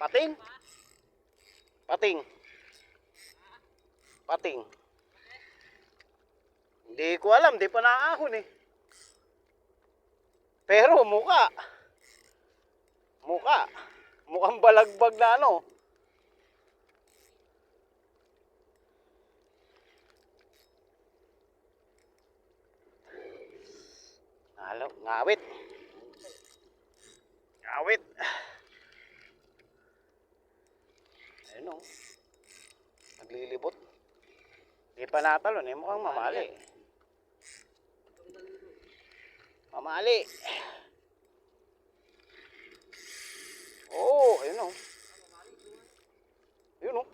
Pating. Pating. Hindi ko alam, di pa naahon eh. Pero muka. Muka. Mukhang balagbag na ano. Halo, ngawit. Ngawit. Ayun. Naglilibot. Di pa natalon eh. Mukhang mamali. Mamali. Oo, oh, ayun o. Ayun o.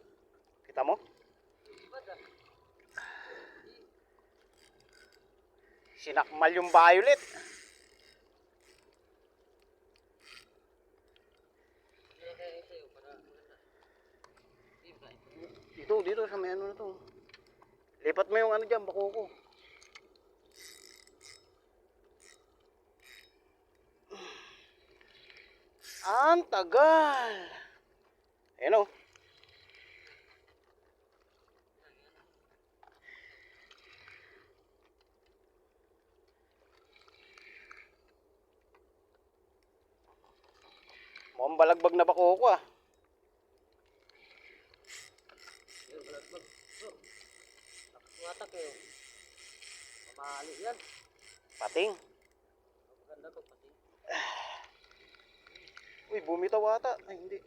Kita mo? Sinakmal yung violet. Dito, dito sa may ano na to. Lipat mo yung ano dyan, bako ko. Ang tagal. Ayan o. Mukhang balagbag na bako ko ah. Tumatak eh. Mamali yan. Pating. Maganda to pati. Uy, bumitaw ata. Ay, hindi.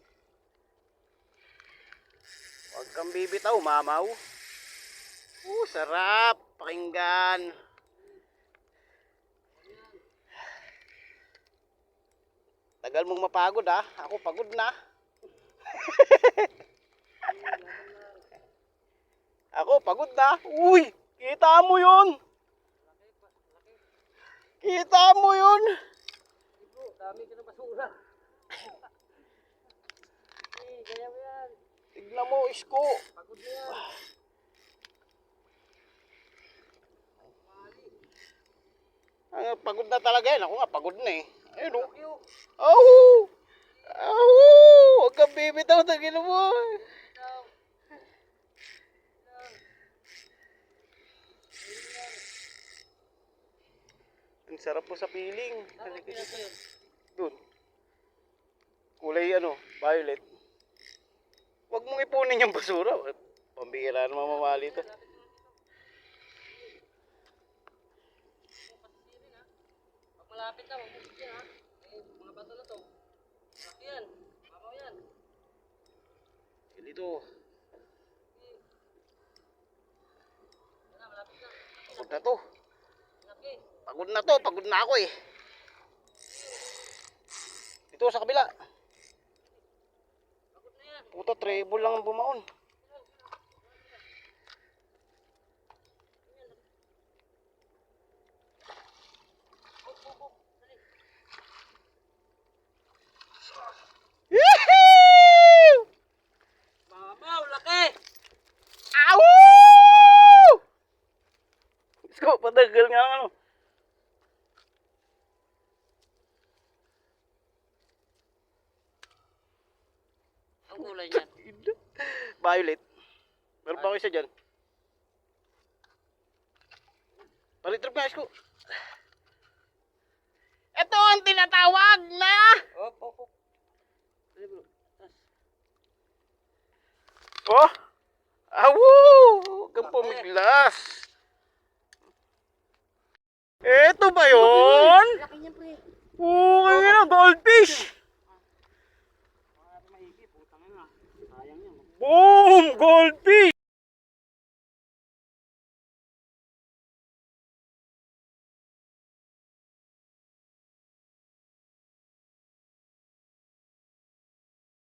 Huwag kang bibitaw, mamaw. Uh, sarap. Pakinggan. Tagal mong mapagod ah. Ako pagod na. Ako pagod na. Uy, kita mo yun. Kita mo yun. Dami ka na basura. Kaya mo yan. Tignan mo, isko. Pagod na yan. Ay, pagod na talaga yan. Ako nga, pagod na eh. Ayun o. Oh. Ahu! Ahu! Huwag kang bibitaw, tagin mo. Sarap po sa piling. Doon. Kulay ano, violet. Huwag mong ipunin yung basura. Pambira na mamamali to. Pag malapit na, huwag mo sikyan ha. Eh, mga bato na to. Laki yan. Mamaw yan. Dito. Na, malapit. Pagod na to. Pagod na to. Pagod na ako eh. Dito sa kabila. Puta, treble lang ang bumaon. Yehey! Mamaw, laki! Awu! Isko, patagal nga ng ano. Ang kulay niyan. Violet. Meron pa ako isa dyan. Palitrip nga, Isko. Ito ang tinatawag na... Op, op, op. Dali bro. Tas. Oh! Awu! Huwag kang pumiglas. Ito ba yun? Boom! Gold fish!